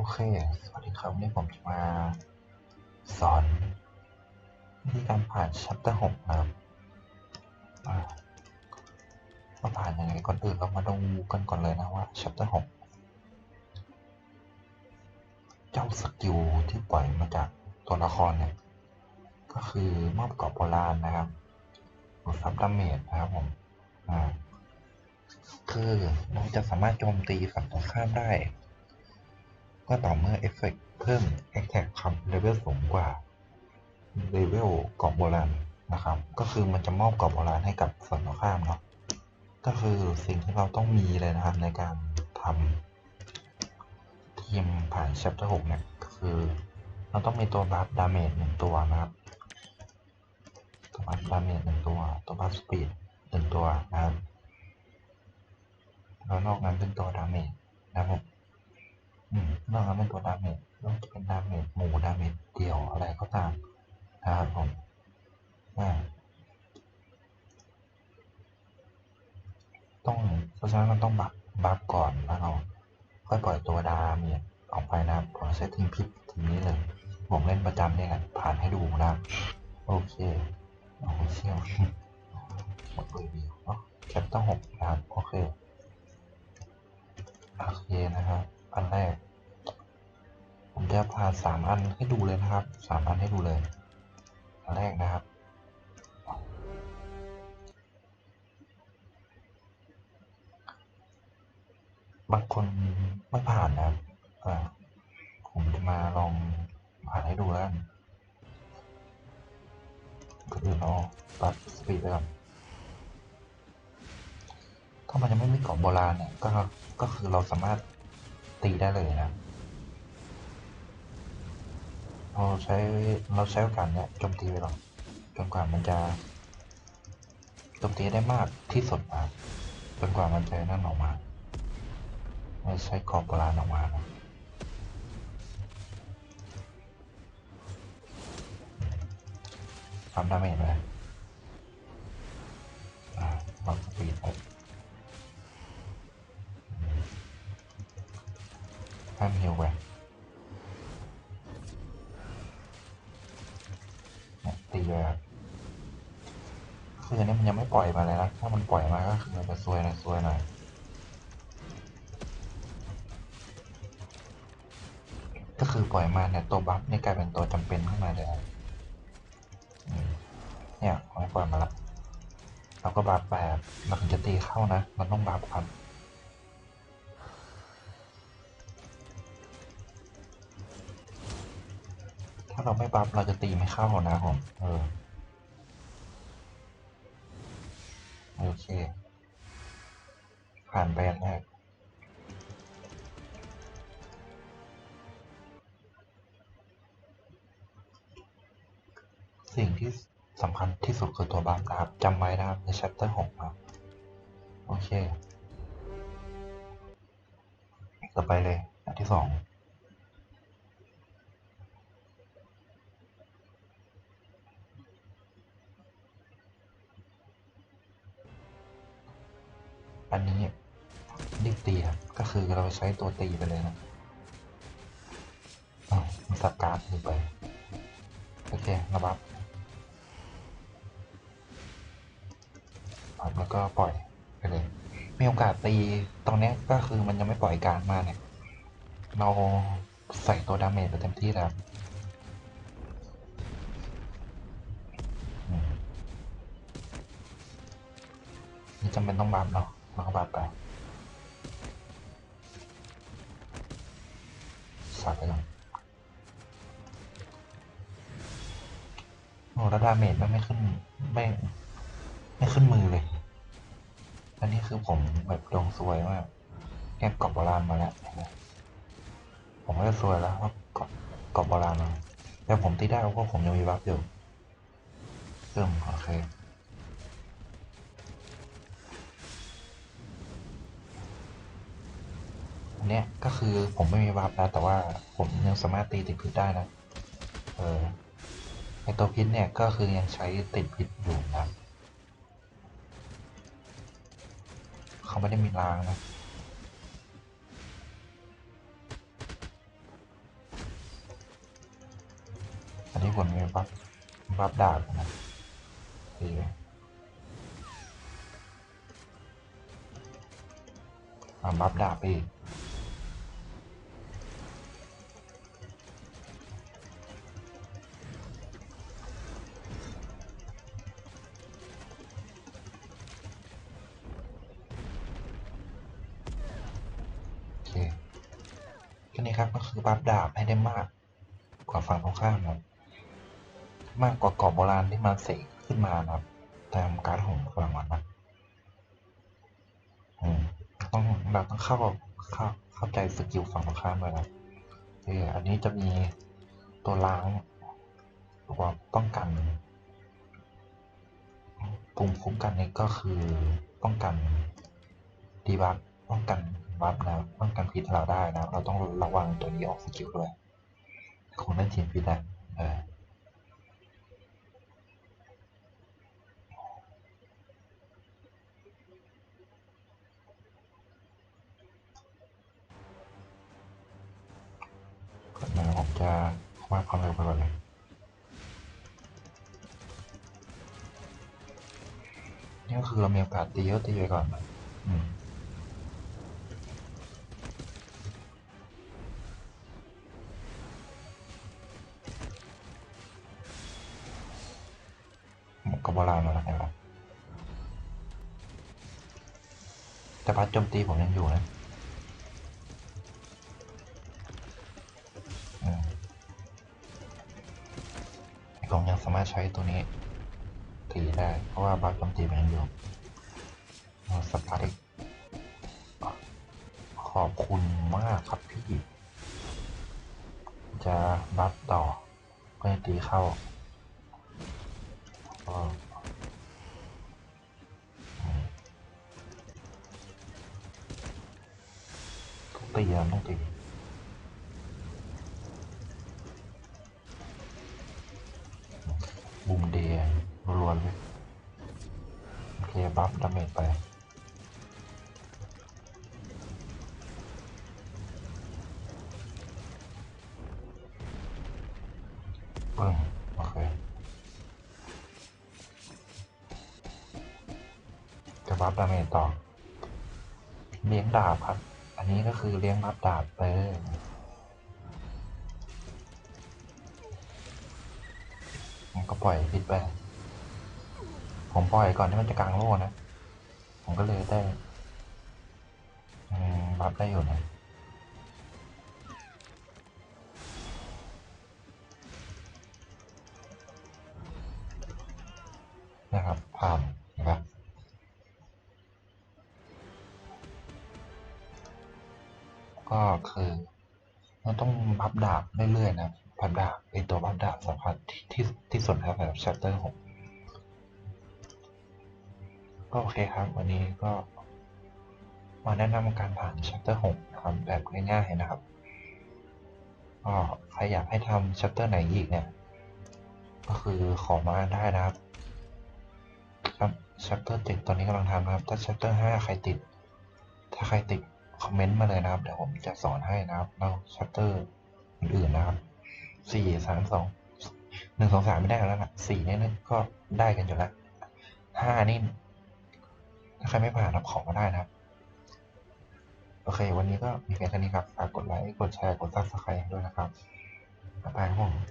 โอเค สวัสดีครับวันนี้ผมจะมาสอนวิธีการผ่านชัปเตอร์หกนะครับอ่าผ่านยังไงก่อนอื่นเรามาดูกันก่อนเลยนะว่าชัปเตอร์หกเจ้าสกิลที่ปล่อยมาจากตัวละครเนี่ย ก็คือมอบเกราะโบราณนะครับหรือซับดาเมจนะครับผมอ่าคือเราจะสามารถโจมตีฝั่งตรงข้ามได้ ก็ต่อเมื่อเอฟเฟกต์เพิ่ม Attack ครับเลเวลสูงกว่าเลเวลกรอบโบราณนะครับ ก็คือมันจะมอบกรอบโบราณให้กับฝั่งตรงข้ามเนาะก็คือสิ่งที่เราต้องมีเลยนะครับในการทำทีมผ่านชัปเตอร์หกเนี่ยก็คือ เราต้องมีตัวบัฟดาเมจหนึ่งตัวนะครับตัวบัฟดาเมจหนึ่งตัว ตัวบัฟสปีดหนึ่งตัวนะครับแล้วนอกนั้นเป็นตัวดาเมจนะครับ ผมอืมนอกนั้นเป็นตัวดาเมจต้องจะเป็นดาเมจหมู่ดาเมจเดี่ยวอะไรก็ตามนะครับผมต้องเพราะฉะนั้นมันต้องบัฟบัฟก่อนแล้วเราค่อยปล่อยตัวดาเมจออกไปนะครับผมใช้ทิ้งพิษทีนี้เลยผมเล่นประจำเนี่ยแหละผ่านให้ดูนะโอเคโอ้โหเชี่ยวหมดเลยดีเนาะแคปต้องหกนะครับโอเค โอเคนะครับ อันแรก ผมจะพาสามอันให้ดูเลยนะครับสามอันให้ดูเลย อันแรกนะครับ บางคนไม่ผ่านนะครับผมจะมาลองผ่านให้ดูแล้วกันก็อื่นเราตัดสปีดไปก่อนถ้ามันยังไม่มีเกาะโบราณเนี่ยก็ก็คือเราสามารถ ตีได้เลยนะเราใช้เราใช้โอกาสเนี่ยโจมตีไปหรอกจนกว่ามันจะโจมตีได้มากที่สุดนะจนกว่ามันจะนั่นออกมาเราใช้กรอบโบราณออกมานะทำดาเมจไปอ่าลองสปีดไป ยตีเลยครับคืออันนี้มันยังไม่ปล่อยมาเลยนะ ถ้ามันปล่อยมาก็คือมันจะซวยหน่อยซวยหน่อยก็คือปล่อยมาเนี่ยตัวบัฟนี่กลายเป็นตัวจำเป็นขึ้นมาเลยเนี่ยพอปล่อยมาแล้วเราก็บัฟแบบเราถึงจะตีเข้านะ มันต้องบัฟครับ เราไม่บัฟเราจะตีไม่เข้านะผม เออ โอเค ผ่านไปอันแรกสิ่งที่สำคัญที่สุดคือตัวบัฟนะครับจำไว้นะครับใน chapter หกครับ โอเค ต่อไปเลย อันที่สอง อันนี้รีบตีครับก็คือเราใช้ตัวตีไปเลยนะอ้าวมันสับการ์ดลงไป โอเคระบับแล้วก็ปล่อยไปเลย มีโอกาสตีตรงนี้ก็คือมันยังไม่ปล่อยการดมาเนี่ย เราใส่ตัวดาเมจไปเต็มที่แล้วนี่จำเป็นต้องบัฟเนาะ เราก็บัฟไปสับไปก่อนโอ้แล้วดาเมจมันไม่ขึ้นไม่ไม่ขึ้นมือเลย อันนี้คือผมแบบดวงซวยมากแกกรอบโบราณมาแล้ว ผมก็จะซวยแล้วว่ากรอบกรอบโบราณมาแต่ผมตีได้เพราะผมยังมีบัฟอยู่เริ่มโอเค เนี่ยก็คือผมไม่มีวาร์ปแล้วแต่ว่าผมยังสามารถตีติดพิษได้นะ เออไอตัวพิษเนี่ยก็คือยังใช้ติดพิษอยู่นะเขาไม่ได้มีรางนะอันนี้ผมมีบัฟบัฟดาบนะดีไหมบัฟดาบอี แค่นี้ครับ ก็คือบัฟดาบให้ได้มากกว่าฝั่งตรงข้ามครับมากกว่ากรอบโบราณที่มันเสกขึ้นมานะครับ ตามการของฝั่งมันนะต้องเราต้องเข้าเข้าเข้าใจสกิลฝั่งตรงข้ามเลยนะเอออันนี้จะมีตัวล้างตัวป้องกันภูมิคุ้มกันนี่ก็คือป้องกันดีบัฟ ป้องกันบัฟนะป้องกันพิษเราได้นะ เราต้องระวังตัวนี้ออกสกิลด้วยคงได้ทีมพิษนะเออก่อนผมจะวาดความเร็วไปก่อนเลยนี่ก็คือเรามีโอกาสตีเยอะตีไปก่อนอืม บราณแล้วนะครับแต่พัดโจมตีผมยังอยู่นะอืมผมยังสามารถใช้ตัวนี้ตีได้ เพราะว่าบัฟโจมตีมันยังอยู่เอาสปาร์ติขอบคุณมากครับพี่ จะบัฟต่อก็จะตีเข้าก็ ต้องตีอะต้องตีบูมเดียรัวๆเลยโอเคบัฟดาเมจไปปึ้งโอเคจะบัฟดาเมจต่อเลี้ยงดาบครับ อันนี้ก็คือเลี้ยงบัฟดาบเออมันก็ปล่อยพิษไป ผมปล่อยก่อนที่มันจะกลางโล่นะ ผมก็เลยได้รับัฟได้อยู่นะ ก็คือ เราต้องพับดาบเรื่อยๆนะพับดาบเป็นตัวพับดาบสำคัญที่ที่ที่สุดครับแบบชัตเตอร์หกก็โอเคครับ วันนี้ก็มาแนะนำการผ่านชัตเตอร์หกนะครับแบบง่ายๆนะครับก็ใครอยากให้ทำชัตเตอร์ไหนอีกเนี่ย ก็คือขอมาได้นะครับครับชัปเตอร์เจ็ดตอนนี้กำลังทำนะครับ ถ้าชัปเตอร์ห้าใครติด ถ้าใครติด คอมเมนต์มาเลยนะครับ เดี๋ยวผมจะสอนให้นะครับแล้วชัปเตอร์อื่นๆนะครับสี่สามสองหนึ่งสองสามไม่ได้แล้วนะสี่นี่ก็ได้กันอยู่แล้วห้านี่ถ้าใครไม่ผ่านรับของก็ได้นะครับโอเค วันนี้ก็มีเพียงเท่นี้ครับ ฝากกดไลค์ กดแชร์ กดซับสไครต์ด้วยนะครับ บ๊ายบายครับผม